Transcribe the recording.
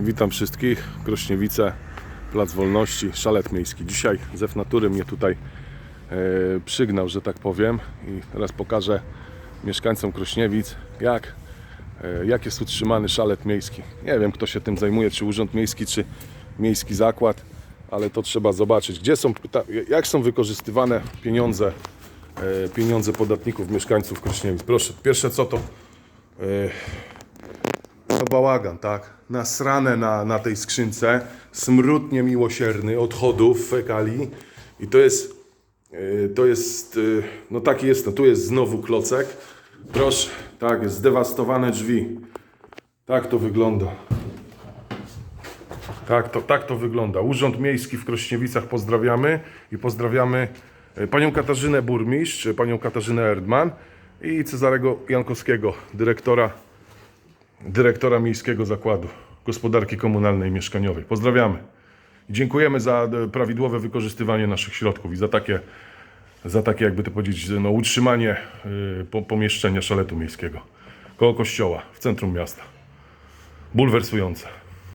Witam wszystkich. Krośniewice, Plac Wolności, Szalet Miejski. Dzisiaj Zew Natury mnie tutaj e, przygnał, że tak powiem. I teraz pokażę mieszkańcom Krośniewic, jak, e, jak jest utrzymany szalet miejski. Nie wiem, kto się tym zajmuje, czy Urząd Miejski, czy Miejski Zakład, ale to trzeba zobaczyć, gdzie są, jak są wykorzystywane pieniądze, e, pieniądze podatników, mieszkańców Krośniewic. Proszę, pierwsze co to bałagan, tak? Nasrane na, na tej skrzynce, smród niemiłosierny odchodów, fekali i to jest, yy, to jest, yy, no taki jest, no tu jest znowu klocek, proszę, tak, zdewastowane drzwi, tak to wygląda. Tak to, tak to wygląda. Urząd Miejski w Krośniewicach pozdrawiamy i pozdrawiamy e, panią Katarzynę Burmistrz, panią Katarzynę Erdman i Cezarego Jankowskiego, dyrektora dyrektora Miejskiego Zakładu Gospodarki Komunalnej i Mieszkaniowej. Pozdrawiamy. Dziękujemy za e, prawidłowe wykorzystywanie naszych środków i za takie, za takie jakby to powiedzieć, no, utrzymanie po, pomieszczenia szaletu miejskiego koło kościoła w centrum miasta. Bulwersujące.